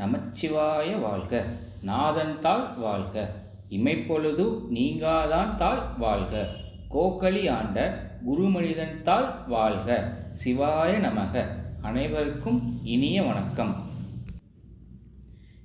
நமச்சிவாய வாழ்க. நாதன் தாள் வாழ்க. இமைப்பொழுது நீங்காதான் தாள் வாழ்க. கோக்களி ஆண்ட குருமனிதன் தாள் வாழ்க. சிவாய நமக. அனைவருக்கும் இனிய வணக்கம்.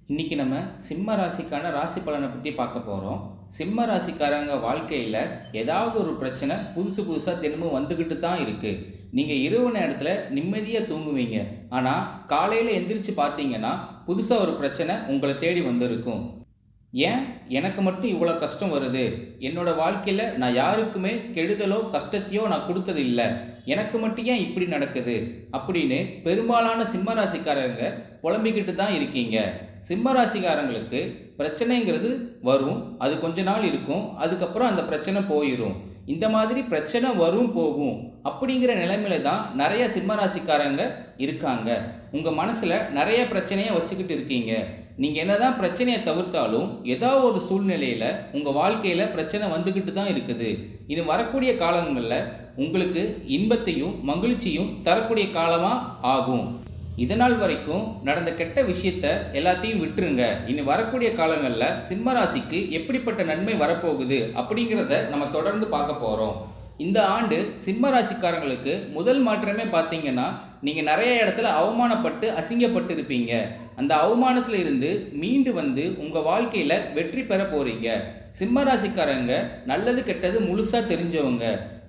இன்னைக்கு நம்ம சிம்ம ராசிக்கான ராசி பலனை பற்றி பார்க்க போகிறோம் சிம்ம ராசிக்காரங்க வாழ்க்கையில் ஏதாவது ஒரு பிரச்சனை புதுசு புதுசாக தினமும் வந்துக்கிட்டு தான் இருக்குது நீங்கள் இரவு நேரத்தில் நிம்மதியாக தூங்குவீங்க. ஆனால் காலையில் எந்திரிச்சு பார்த்தீங்கன்னா புதுசாக ஒரு பிரச்சனை உங்களை தேடி வந்திருக்கும். ஏன்? எனக்கு மட்டும் இவ்வளோ கஷ்டம் வருது. என்னோடய வாழ்க்கையில் நான் யாருக்குமே கெடுதலோ கஷ்டத்தையோ நான் கொடுத்தது இல்லை எனக்கு மட்டும் ஏன் இப்படி நடக்குது? அப்படின்னு பெரும்பாலான சிம்ம ராசிக்காரங்க புலம்பிக்கிட்டு தான் இருக்கீங்க. சிம்ம ராசிக்காரங்களுக்கு பிரச்சனைங்கிறது வரும். அது கொஞ்ச நாள் இருக்கும். அதுக்கப்புறம் அந்த பிரச்சனை போயிடும் இந்த மாதிரி பிரச்சனை வரும் போகும் அப்படிங்கிற நிலைமையில தான் நிறைய சிம்மராசிக்காரங்க இருக்காங்க. உங்கள் மனசில் நிறைய பிரச்சனையை வச்சுக்கிட்டு இருக்கீங்க. நீங்கள் என்னதான் பிரச்சனையை தவிர்த்தாலும் ஏதோ ஒரு சூழ்நிலையில் உங்கள் வாழ்க்கையில் பிரச்சனை வந்துக்கிட்டு தான் இருக்குது. இனி வரக்கூடிய காலங்களில் உங்களுக்கு இன்பத்தையும் மகிழ்ச்சியும் தரக்கூடிய காலமாக ஆகும். இதனால் வரைக்கும் நடந்த கெட்ட விஷயத்த எல்லாத்தையும் விட்டுருங்க. இனி வரக்கூடிய காலங்களில் சிம்ம ராசிக்கு எப்படிப்பட்ட நன்மை வரப்போகுது அப்படிங்கிறத நம்ம தொடர்ந்து பார்க்க போகிறோம் இந்த ஆண்டு சிம்ம ராசிக்காரங்களுக்கு முதல் மாற்றமே பார்த்தீங்கன்னா நீங்கள் நிறைய இடத்துல அவமானப்பட்டு அசிங்கப்பட்டு இருப்பீங்க. அந்த அவமானத்தில் இருந்து மீண்டு வந்து உங்கள் வாழ்க்கையில் வெற்றி பெற போகிறீங்க சிம்ம ராசிக்காரங்க நல்லது கெட்டது முழுசாக தெரிஞ்சவங்க.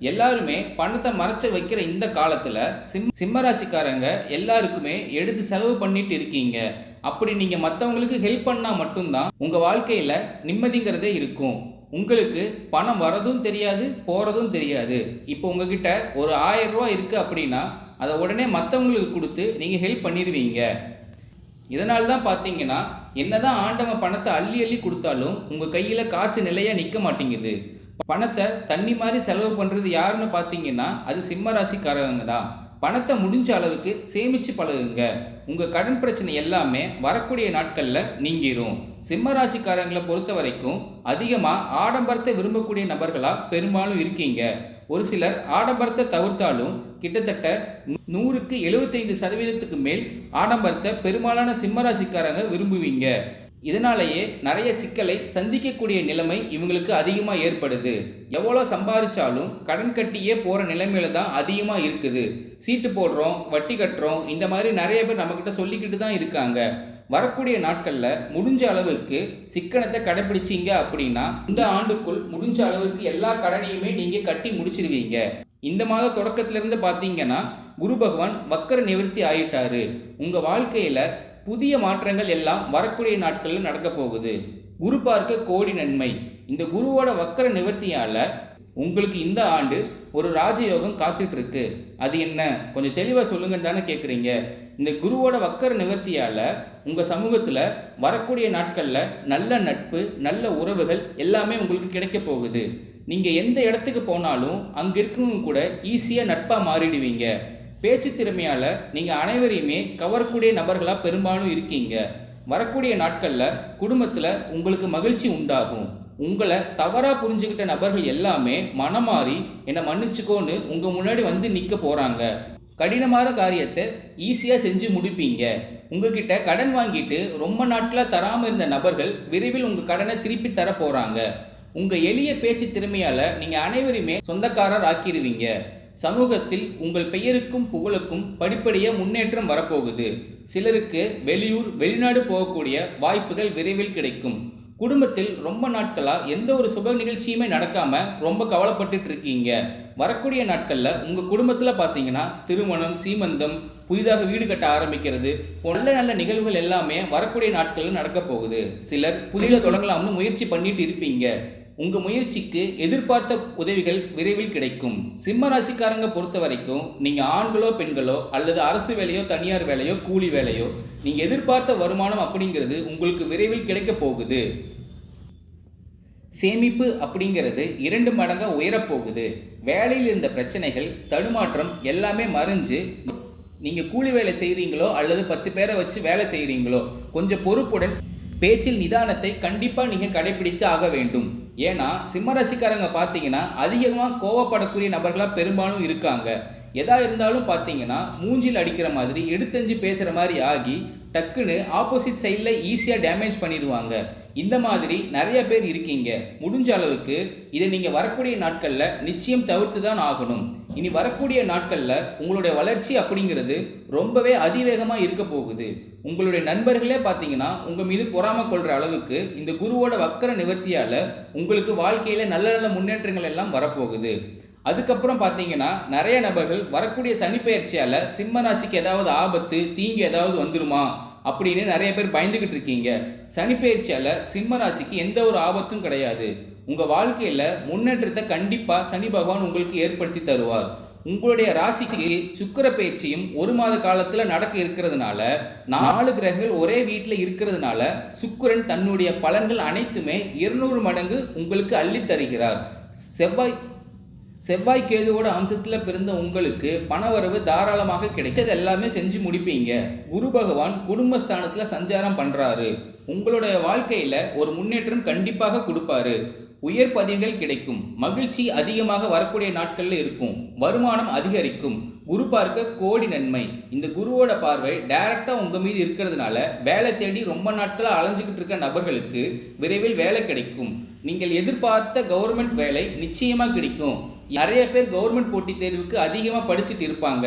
எல்லாருமே பணத்தை மறைச்சு வைக்கிற இந்த காலத்தில் சிம் சிம்மராசிக்காரங்க எல்லாருக்குமே எடுத்து செலவு பண்ணிட்டு இருக்கீங்க. அப்படி நீங்கள் மற்றவங்களுக்கு ஹெல்ப் பண்ணால் மட்டும்தான் உங்கள் வாழ்க்கையில் நிம்மதிங்கிறதே இருக்கும். உங்களுக்கு பணம் வரதும் தெரியாது போகிறதும் தெரியாது. இப்போ உங்ககிட்ட ஒரு ஆயிரம் ரூபா இருக்குது அப்படின்னா அதை உடனே மற்றவங்களுக்கு கொடுத்து நீங்கள் ஹெல்ப் பண்ணிடுவீங்க இதனால தான் பார்த்தீங்கன்னா என்னதான் ஆண்டவன் பணத்தை அள்ளி அள்ளி கொடுத்தாலும் உங்கள் கையில் காசு நிலையாக நிற்க மாட்டேங்குது. பணத்தை தண்ணி மாதிரி செலவு பண்ணுறது யாருன்னு பார்த்தீங்கன்னா அது சிம்ம ராசிக்காரங்க தான். பணத்தை முடிஞ்ச அளவுக்கு சேமித்து பழகுங்க. உங்கள் கடன் பிரச்சனை எல்லாமே வரக்கூடிய நாட்களில் நீங்கிரும். சிம்ம ராசிக்காரங்களை பொறுத்த வரைக்கும் அதிகமாக ஆடம்பரத்தை விரும்பக்கூடிய நபர்களாக பெரும்பாலும் இருக்கீங்க. ஒரு சிலர் ஆடம்பரத்தை தவிர்த்தாலும் கிட்டத்தட்ட நூறுக்கு எழுபத்தைந்து சதவீதத்துக்கு மேல் ஆடம்பரத்தை பெரும்பாலான சிம்மராசிக்காரங்க விரும்புவீங்க. இதனாலேயே நிறைய சிக்கலை சந்திக்கக்கூடிய நிலைமை இவங்களுக்கு அதிகமாக ஏற்படுது. எவ்வளோ சம்பாதிச்சாலும் கடன் கட்டியே போகிற நிலைமையில தான் அதிகமாக இருக்குது. சீட்டு போடுறோம் வட்டி கட்டுறோம் இந்த மாதிரி நிறைய பேர் நம்மக்கிட்ட சொல்லிக்கிட்டு தான் இருக்காங்க. வரக்கூடிய நாட்களில் முடிஞ்ச அளவுக்கு சிக்கனத்தை கடைபிடிச்சிங்க அப்படின்னா இந்த ஆண்டுக்குள் முடிஞ்ச அளவுக்கு எல்லா கடனையுமே நீங்கள் கட்டி முடிச்சிருவீங்க. இந்த மாத தொடக்கத்திலிருந்து பார்த்தீங்கன்னா குரு பகவான் வக்கர நிவர்த்தி ஆயிட்டாரு. உங்கள் வாழ்க்கையில் புதிய மாற்றங்கள் எல்லாம் வரக்கூடிய நாட்களில் நடக்க போகுது. குரு பார்க்க கோடி நன்மை. இந்த குருவோட வக்கர நிவர்த்தியால் உங்களுக்கு இந்த ஆண்டு ஒரு ராஜயோகம் காத்துட்டு இருக்கு அது என்ன? கொஞ்சம் தெளிவாக சொல்லுங்கன்னு தானே கேட்குறீங்க இந்த குருவோட வக்கர நிவர்த்தியால் உங்கள் சமூகத்தில் வரக்கூடிய நாட்களில் நல்ல நட்பு நல்ல உறவுகள் எல்லாமே உங்களுக்கு கிடைக்க போகுது. நீங்கள் எந்த இடத்துக்கு போனாலும் அங்கே இருக்கவங்க கூட ஈஸியாக நட்பாக மாறிடுவீங்க. பேச்சு திறமையால் நீங்கள் அனைவரையுமே கவரக்கூடிய நபர்களாக பெரும்பாலும் இருக்கீங்க. வரக்கூடிய நாட்களில் குடும்பத்தில் உங்களுக்கு மகிழ்ச்சி உண்டாகும். உங்களை தவறாக புரிஞ்சுக்கிட்ட நபர்கள் எல்லாமே மனமாறி என்னை மன்னிச்சுக்கோன்னு உங்கள் முன்னாடி வந்து நிற்க போகிறாங்க கடினமான காரியத்தை ஈஸியாக செஞ்சு முடிப்பீங்க. உங்ககிட்ட கடன் வாங்கிட்டு ரொம்ப நாட்களாக தராமல் இருந்த நபர்கள் விரைவில் உங்கள் கடனை திருப்பி தர போகிறாங்க உங்கள் எளிய பேச்சு திறமையால் நீங்கள் அனைவரையுமே சொந்தக்காரர் ஆக்கிடுவீங்க சமூகத்தில் உங்கள் பெயருக்கும் புகழுக்கும் படிப்படியாக முன்னேற்றம் வரப்போகுது. சிலருக்கு வெளியூர் வெளிநாடு போகக்கூடிய வாய்ப்புகள் விரைவில் கிடைக்கும். குடும்பத்தில் ரொம்ப நாட்களாக எந்த ஒரு சுப நிகழ்ச்சியுமே நடக்காமல் ரொம்ப கவலைப்பட்டுட்டு இருக்கீங்க வரக்கூடிய நாட்களில் உங்கள் குடும்பத்தில் பார்த்தீங்கன்னா திருமணம் சீமந்தம் புதிதாக வீடு கட்ட ஆரம்பிக்கிறது நல்ல நல்ல நிகழ்வுகள் எல்லாமே வரக்கூடிய நாட்களில் நடக்க போகுது சிலர் புதிய தொடங்கலாம்னு முயற்சி பண்ணிட்டு இருப்பீங்க. உங்கள் முயற்சிக்கு எதிர்பார்த்த உதவிகள் விரைவில் கிடைக்கும். சிம்ம ராசிக்காரங்க பொறுத்த வரைக்கும் நீங்கள் ஆண்களோ பெண்களோ அல்லது அரசு வேலையோ தனியார் வேலையோ கூலி வேலையோ நீங்கள் எதிர்பார்த்த வருமானம் அப்படிங்கிறது உங்களுக்கு விரைவில் கிடைக்க போகுது. சேமிப்பு அப்படிங்கிறது இரண்டு மடங்காக உயரப்போகுது. வேலையில் இருந்த பிரச்சனைகள் தடுமாற்றம் எல்லாமே மறைஞ்சு நீங்கள் கூலி வேலை செய்கிறீங்களோ அல்லது பத்து பேரை வச்சு வேலை செய்கிறீங்களோ கொஞ்சம் பொறுப்புடன் பேச்சில் நிதானத்தை கண்டிப்பாக நீங்கள் கடைபிடித்து ஆக வேண்டும். ஏன்னா சிம்மராசிக்காரங்க பார்த்தீங்கன்னா அதிகமாக கோவப்படக்கூடிய நபர்களாக பெரும்பாலும் இருக்காங்க. எதா இருந்தாலும் பார்த்தீங்கன்னா மூஞ்சில் அடிக்கிற மாதிரி எடுத்தஞ்சு பேசுகிற மாதிரி ஆகி டக்குன்னு ஆப்போசிட் சைடில் ஈஸியாக டேமேஜ் பண்ணிடுவாங்க. இந்த மாதிரி நிறைய பேர் இருக்கீங்க. முடிஞ்ச அளவுக்கு இதை நீங்கள் வரக்கூடிய நாட்களில் நிச்சயம் தவிர்த்து தான் ஆகணும். இனி வரக்கூடிய நாட்களில் உங்களுடைய வளர்ச்சி அப்படிங்கிறது ரொம்பவே அதிவேகமாக இருக்க போகுது. உங்களுடைய நண்பர்களே பார்த்தீங்கன்னா உங்கள் மீது பொறாமை கொள்கிற அளவுக்கு இந்த குருவோட வக்கர நிவர்த்தியால் உங்களுக்கு வாழ்க்கையில் நல்ல நல்ல முன்னேற்றங்கள் எல்லாம் வரப்போகுது. அதுக்கப்புறம் பார்த்தீங்கன்னா நிறைய நபர்கள் வரக்கூடிய சனிப்பெயர்ச்சியால் சிம்ம ராசிக்கு ஏதாவது ஆபத்து தீங்கு ஏதாவது வந்துருமா அப்படின்னு நிறைய பேர் பயந்துக்கிட்டு இருக்கீங்க. சனிப்பெயர்ச்சியால் சிம்ம ராசிக்கு எந்த ஒரு ஆபத்தும் கிடையாது. உங்கள் வாழ்க்கையில் முன்னேற்றத்தை கண்டிப்பாக சனி பகவான் உங்களுக்கு ஏற்படுத்தி தருவார். உங்களுடைய ராசிக்கு சுக்கிர பயிற்சியும் ஒரு மாத காலத்தில் நடக்க இருக்கிறதுனால நாலு கிரகங்கள் ஒரே வீட்டில் இருக்கிறதுனால சுக்கிரன் தன்னுடைய பலன்கள் அனைத்துமே இருநூறு மடங்கு உங்களுக்கு அள்ளித் தருகிறார். செவ்வாய் செவ்வாய் கேதுவோட அம்சத்தில் பிறந்த உங்களுக்கு பணவரவு தாராளமாக கிடைச்சது எல்லாமே செஞ்சு முடிப்பீங்க. குரு பகவான் குடும்பஸ்தானத்தில் சஞ்சாரம் பண்ணுறாரு உங்களுடைய வாழ்க்கையில் ஒரு முன்னேற்றம் கண்டிப்பாக கொடுப்பாரு. உயர் பதிவுகள் கிடைக்கும். மகிழ்ச்சி அதிகமாக வரக்கூடிய நாட்களில் இருக்கும். வருமானம் அதிகரிக்கும். குரு பார்க்க கோடி நன்மை. இந்த குருவோட பார்வை டைரக்டாக உங்கள் மீது இருக்கிறதுனால வேலை தேடி ரொம்ப நாட்களாக அலைஞ்சிக்கிட்டு இருக்க நபர்களுக்கு விரைவில் வேலை கிடைக்கும். நீங்கள் எதிர்பார்த்த கவர்மெண்ட் வேலை நிச்சயமாக கிடைக்கும். நிறைய பேர் கவர்மெண்ட் போட்டித் தேர்வுக்கு அதிகமாக படிச்சுட்டு இருப்பாங்க.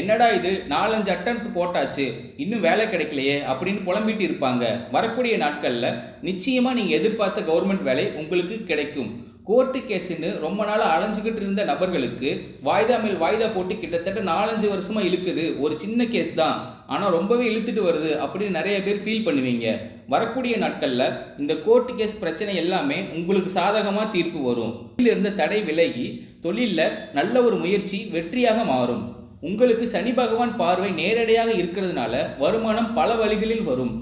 என்னடா இது நாலஞ்சு அட்டம் போட்டாச்சு இன்னும் வேலை கிடைக்கலையே அப்படின்னு புலம்பிட்டு இருப்பாங்க. வரக்கூடிய நாட்களில் நிச்சயமாக நீங்கள் எதிர்பார்த்த கவர்மெண்ட் வேலை உங்களுக்கு கிடைக்கும். கோர்ட்டு கேஸுன்னு ரொம்ப நாளாக அலைஞ்சிக்கிட்டு இருந்த நபர்களுக்கு வாய்தா மேல் வாய்தா போட்டு கிட்டத்தட்ட நாலஞ்சு வருஷமா இழுக்குது. ஒரு சின்ன கேஸ் தான். ஆனால் ரொம்பவே இழுத்துட்டு வருது அப்படின்னு நிறைய பேர் ஃபீல் பண்ணுவீங்க. வரக்கூடிய நாட்களில் இந்த கோர்ட்டு கேஸ் பிரச்சனை எல்லாமே உங்களுக்கு சாதகமாக தீர்ப்பு வரும். இருந்த தடை விலகி தொழிலில் நல்ல ஒரு முயற்சி வெற்றியாக மாறும். உங்களுக்கு சனி பகவான் பார்வை நேரடியாக இருக்கிறதுனால வருமானம் பல வழிகளில் வரும்.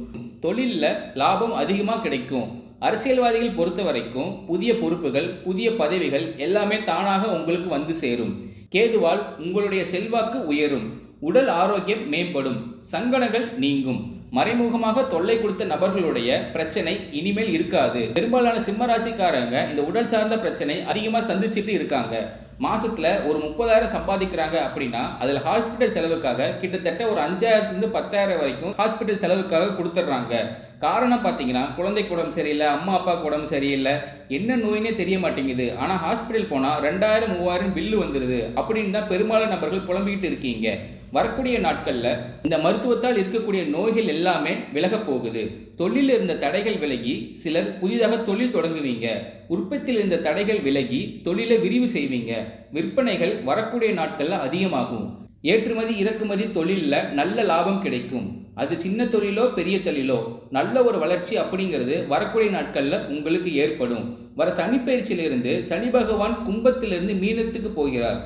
தொழிலில் லாபம் அதிகமாக கிடைக்கும். அரசியல்வாதிகள் பொறுத்த வரைக்கும் புதிய பொறுப்புகள் புதிய பதவிகள் எல்லாமே தானாக உங்களுக்கு வந்து சேரும். கேதுவால் உங்களுடைய செல்வாக்கு உயரும். உடல் ஆரோக்கியம் மேம்படும். சங்கடங்கள் நீங்கும். மறைமுகமாக தொல்லை கொடுத்த நபர்களுடைய பிரச்சனை இனிமேல் இருக்காது. பெரும்பாலான சிம்ம ராசிக்காரங்க இந்த உடல் சார்ந்த பிரச்சனை அதிகமாக சந்திச்சுட்டு இருக்காங்க. மாசத்துல ஒரு முப்பதாயிரம் சம்பாதிக்கிறாங்க அப்படின்னா அதில் ஹாஸ்பிட்டல் செலவுக்காக கிட்டத்தட்ட ஒரு அஞ்சாயிரத்துலேருந்து பத்தாயிரம் வரைக்கும் ஹாஸ்பிட்டல் செலவுக்காக கொடுத்துட்றாங்க. காரணம் பார்த்தீங்கன்னா குழந்தைக்கு உடம்பு சரியில்லை அம்மா அப்பாவுக்கு உடம்பு சரியில்லை. என்ன நோயினே தெரிய மாட்டேங்குது. ஆனால் ஹாஸ்பிட்டல் போனால் ரெண்டாயிரம் மூவாயிரம் பில்லு வந்துடுது அப்படின்னு தான் பெரும்பாலான நபர்கள் புலம்பிக்கிட்டு இருக்கீங்க. வரக்கூடிய நாட்களில் இந்த மருத்துவத்தால் இருக்கக்கூடிய நோய்கள் எல்லாமே விலகப் போகுது. தொழிலில் இருந்த தடைகள் விலகி சிலர் புதிதாக தொழில் தொடங்குவீங்க. உற்பத்தியில் இருந்த தடைகள் விலகி தொழிலை விரிவு செய்வீங்க. விற்பனைகள் வரக்கூடிய நாட்களில் அதிகமாகும். ஏற்றுமதி இறக்குமதி தொழிலில் நல்ல லாபம் கிடைக்கும். அது சின்ன தொழிலோ பெரிய தொழிலோ நல்ல ஒரு வளர்ச்சி அப்படிங்கிறது வரக்கூடிய நாட்களில் உங்களுக்கு ஏற்படும். வர சனிப்பயிற்சியிலிருந்து சனி பகவான் கும்பத்திலிருந்து மீனத்துக்கு போகிறார்.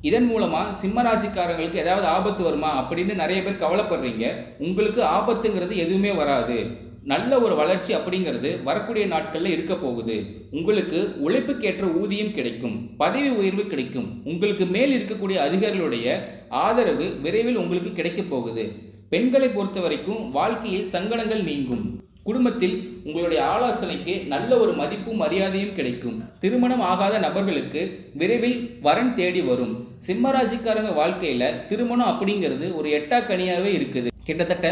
இதன் மூலமாக சிம்ம ராசிக்காரங்களுக்கு ஏதாவது ஆபத்து வருமா அப்படின்னு நிறைய பேர் கவலைப்படுறீங்க. உங்களுக்கு ஆபத்துங்கிறது எதுவுமே வராது. நல்ல ஒரு வளர்ச்சி அப்படிங்கிறது வரக்கூடிய நாட்களில் இருக்க போகுது. உங்களுக்கு உழைப்புக்கேற்ற ஊதியம் கிடைக்கும். பதவி உயர்வு கிடைக்கும். உங்களுக்கு மேல் இருக்கக்கூடிய அதிகாரிகளுடைய ஆதரவு விரைவில் உங்களுக்கு கிடைக்கப் போகுது. பெண்களை பொறுத்த வரைக்கும் வாழ்க்கையில் சங்கடங்கள் நீங்கும். குடும்பத்தில் உங்களுடைய ஆலோசனைக்கு நல்ல ஒரு மதிப்பும் மரியாதையும் கிடைக்கும். திருமணம் ஆகாத நபர்களுக்கு விரைவில் வரன் தேடி வரும். சிம்மராசிக்காரங்க வாழ்க்கையில் திருமணம் அப்படிங்கிறது ஒரு எட்டா கனியாகவே இருக்குது. கிட்டத்தட்ட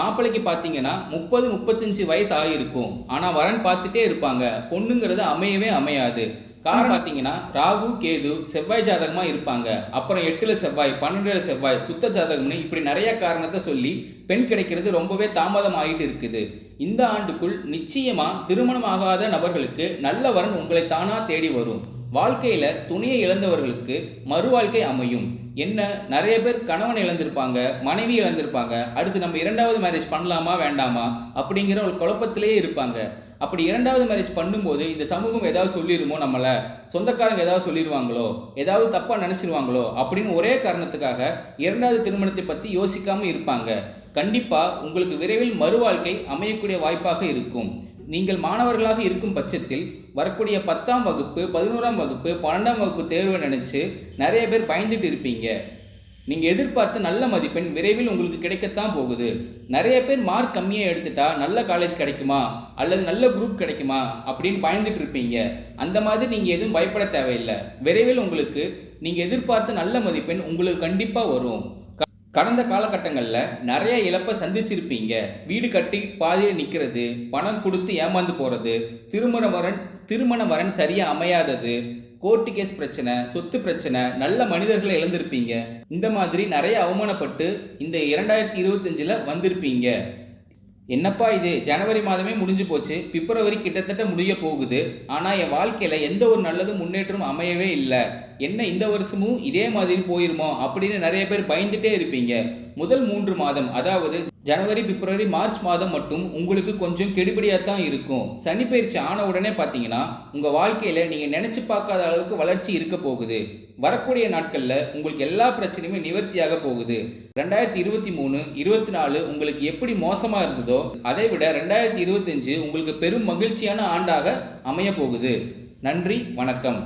மாப்பிள்ளைக்கு பார்த்தீங்கன்னா முப்பது முப்பத்தஞ்சு வயசு ஆகியிருக்கும் ஆனால் வரன் பார்த்துட்டே இருப்பாங்க. பொண்ணுங்கிறது அமையவே அமையாது. காரணம் பார்த்தீங்கன்னா ராகு கேது செவ்வாய் ஜாதகமாக இருப்பாங்க. அப்புறம் எட்டில் செவ்வாய் பன்னெண்டுல செவ்வாய் சுத்த ஜாதகம்னு இப்படி நிறைய காரணத்தை சொல்லி பெண் கிடைக்கிறது ரொம்பவே தாமதம் ஆகிட்டு இருக்குது. இந்த ஆண்டுக்குள் நிச்சயமாக திருமணம் ஆகாத நபர்களுக்கு நல்ல வரன் உங்களை தானா தேடி வரும். வாழ்க்கையில் துணியை இழந்தவர்களுக்கு மறு வாழ்க்கை அமையும். என்ன? நிறைய பேர் கணவன் இழந்திருப்பாங்க மனைவி இழந்திருப்பாங்க. அடுத்து நம்ம இரண்டாவது மேரேஜ் பண்ணலாமா வேண்டாமா? அப்படிங்கிற ஒரு குழப்பத்திலேயே இருப்பாங்க. அப்படி இரண்டாவது மேரேஜ் பண்ணும்போது இந்த சமூகம் ஏதாவது சொல்லிடுமோ நம்மளை? சொந்தக்காரங்க ஏதாவது சொல்லிடுவாங்களோ ஏதாவது தப்பாக நினச்சிருவாங்களோ? அப்படின்னு ஒரே காரணத்துக்காக இரண்டாவது திருமணத்தை பற்றி யோசிக்காமல் இருப்பாங்க. கண்டிப்பாக உங்களுக்கு விரைவில் மறுவாழ்க்கை அமையக்கூடிய வாய்ப்பாக இருக்கும். நீங்கள் மாணவர்களாக இருக்கும் பட்சத்தில் வரக்கூடிய பத்தாம் வகுப்பு பதினோராம் வகுப்பு பன்னெண்டாம் வகுப்பு தேர்வை நினச்சி நிறைய பேர் பயந்துட்டு இருப்பீங்க. நீங்கள் எதிர்பார்த்த நல்ல மதிப்பெண் விரைவில் உங்களுக்கு கிடைக்கத்தான் போகுது. நிறைய பேர் மார்க் கம்மியாக எடுத்துட்டா நல்ல காலேஜ் கிடைக்குமா? அல்லது நல்ல குரூப் கிடைக்குமா? அப்படின்னு பயந்துட்டு இருப்பீங்க. அந்த மாதிரி நீங்கள் எதுவும் பயப்பட தேவையில்லை. விரைவில் உங்களுக்கு நீங்கள் எதிர்பார்த்த நல்ல மதிப்பெண் உங்களுக்கு கண்டிப்பாக வரும். க- கடந்த காலகட்டங்களில் நிறைய இழப்பை சந்திச்சிருப்பீங்க. வீடு கட்டி பாதியில் நிற்கிறது பணம் கொடுத்து ஏமாந்து போகிறது திருமண வரன் திருமண வரன் சரியாக அமையாதது கோர்ட்டு கேஸ் பிரச்சனை சொத்து பிரச்சனை நல்ல மனிதர்களை இழந்திருப்பீங்க. இந்த மாதிரி நிறைய அவமானப்பட்டு இந்த இரண்டாயிரத்தி இருபத்தஞ்சில் வந்திருப்பீங்க. என்னப்பா இது? ஜனவரி மாதமே முடிஞ்சு போச்சு. பிப்ரவரி கிட்டத்தட்ட முடிய போகுது. ஆனால் என் வாழ்க்கையில் எந்த ஒரு நல்லதும் முன்னேற்றமும் அமையவே இல்லை. என்ன இந்த வருஷமும் இதே மாதிரி போயிருமோ அப்படின்னு நிறைய பேர் பயந்துட்டே இருப்பீங்க. முதல் மூன்று மாதம் அதாவது ஜனவரி பிப்ரவரி மார்ச் மாதம் மட்டும் உங்களுக்கு கொஞ்சம் கெடுபடியாக தான் இருக்கும். சனி பயிற்சி ஆன உடனே பார்த்தீங்கன்னா உங்கள் வாழ்க்கையில் நீங்கள் நினச்சி பார்க்காத அளவுக்கு வளர்ச்சி இருக்க போகுது. வரக்கூடிய நாட்களில் உங்களுக்கு எல்லா பிரச்சனையுமே நிவர்த்தியாக போகுது. ரெண்டாயிரத்தி இருபத்தி மூணு இருபத்தி நாலு உங்களுக்கு எப்படி மோசமாக இருந்ததோ அதை விட ரெண்டாயிரத்தி இருபத்தஞ்சு உங்களுக்கு பெரும் மகிழ்ச்சியான ஆண்டாக அமைய போகுது. நன்றி வணக்கம்.